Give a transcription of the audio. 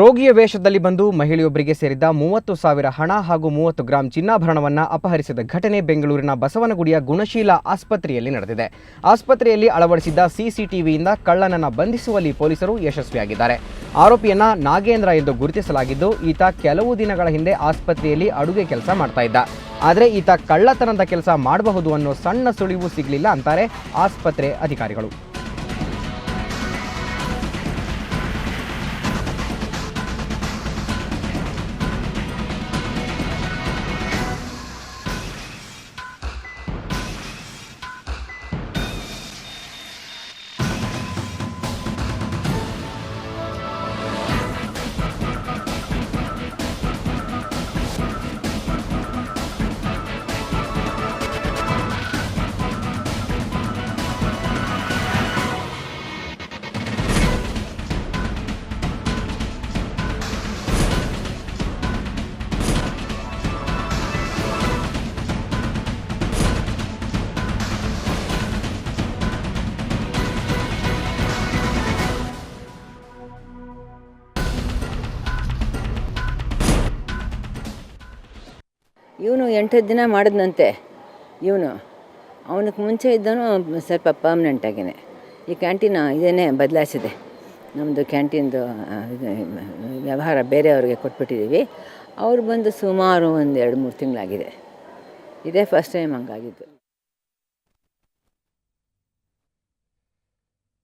ರೋಗಿಯ ವೇಷದಲ್ಲಿ ಬಂದು ಮಹಿಳೆಯೊಬ್ಬರಿಗೆ ಸೇರಿದ್ದ ಮೂವತ್ತು ಸಾವಿರ ಹಣ ಹಾಗೂ ಮೂವತ್ತು ಗ್ರಾಂ ಚಿನ್ನಾಭರಣವನ್ನು ಅಪಹರಿಸಿದ ಘಟನೆ ಬೆಂಗಳೂರಿನ ಬಸವನಗುಡಿಯ ಗುಣಶೀಲ ಆಸ್ಪತ್ರೆಯಲ್ಲಿ ನಡೆದಿದೆ. ಆಸ್ಪತ್ರೆಯಲ್ಲಿ ಅಳವಡಿಸಿದ್ದ ಸಿಸಿಟಿವಿಯಿಂದ ಕಳ್ಳನನ್ನು ಬಂಧಿಸುವಲ್ಲಿ ಪೊಲೀಸರು ಯಶಸ್ವಿಯಾಗಿದ್ದಾರೆ. ಆರೋಪಿಯನ್ನ ನಾಗೇಂದ್ರ ಎಂದು ಗುರುತಿಸಲಾಗಿದ್ದು, ಈತ ಕೆಲವು ದಿನಗಳ ಹಿಂದೆ ಆಸ್ಪತ್ರೆಯಲ್ಲಿ ಅಡುಗೆ ಕೆಲಸ ಮಾಡ್ತಾ ಇದ್ದ. ಆದರೆ ಈತ ಕಳ್ಳತನದ ಕೆಲಸ ಮಾಡಬಹುದು ಅನ್ನೋ ಸಣ್ಣ ಸುಳಿವು ಸಿಗಲಿಲ್ಲ ಅಂತಾರೆ ಆಸ್ಪತ್ರೆ ಅಧಿಕಾರಿಗಳು. ಇವನು ಎಂಟತ್ತು ದಿನ ಮಾಡಿದ್ನಂತೆ, ಇವನು. ಅವನಕ್ಕೆ ಮುಂಚೆ ಇದ್ದವನು ಸ್ವಲ್ಪ ಪರ್ಮನೆಂಟಾಗೇನೆ ಈ ಕ್ಯಾಂಟೀನ್ ಇದೇನೇ ಬದಲಾಯಿಸಿದೆ. ನಮ್ಮದು ಕ್ಯಾಂಟೀನ್ದು ವ್ಯವಹಾರ ಬೇರೆಯವ್ರಿಗೆ ಕೊಟ್ಬಿಟ್ಟಿದ್ದೀವಿ ಅವ್ರು ಬಂದು ಸುಮಾರು ಒಂದು ಎರಡು ಮೂರು ತಿಂಗಳಾಗಿದೆ. ಇದೇ ಫಸ್ಟ್ ಟೈಮ್ ಹಂಗಾಗಿದ್ದು.